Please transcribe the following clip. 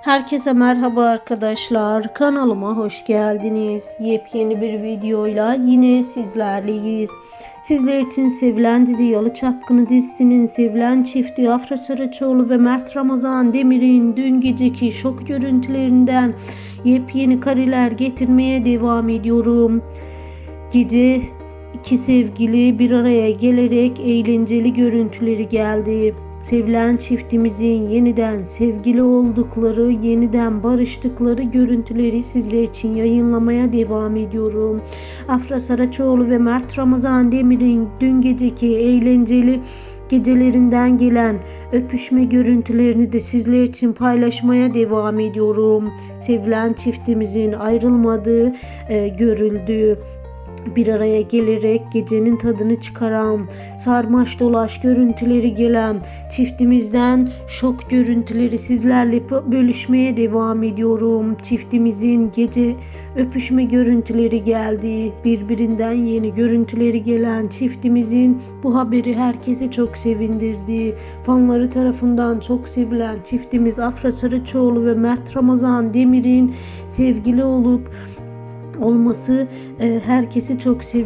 Herkese merhaba arkadaşlar. Kanalıma hoş geldiniz. Yepyeni bir videoyla yine sizlerleyiz. Sizler için sevilen dizi Yalı Çapkını dizisinin sevilen çifti Afra Saraçoğlu ve Mert Ramazan Demir'in dün geceki şok görüntülerinden yepyeni kareler getirmeye devam ediyorum. Gece iki sevgili bir araya gelerek eğlenceli görüntüleri geldi. Sevilen çiftimizin yeniden sevgili oldukları, yeniden barıştıkları görüntüleri sizler için yayınlamaya devam ediyorum. Afra Saraçoğlu ve Mert Ramazan Demir'in dün geceki eğlenceli gecelerinden gelen öpüşme görüntülerini de sizler için paylaşmaya devam ediyorum. Sevilen çiftimizin ayrılmadığı e, görüldü bir araya gelerek gecenin tadını çıkaran, sarmaş dolaş görüntüleri gelen çiftimizden şok görüntüleri sizlerle bölüşmeye devam ediyorum. Çiftimizin gece öpüşme görüntüleri geldi. Birbirinden yeni görüntüleri gelen çiftimizin bu haberi herkesi çok sevindirdi. Fanları tarafından çok sevilen çiftimiz Afra Sarıçoğlu ve Mert Ramazan Demir'in sevgili olup olması e, herkesi çok sevindirdi.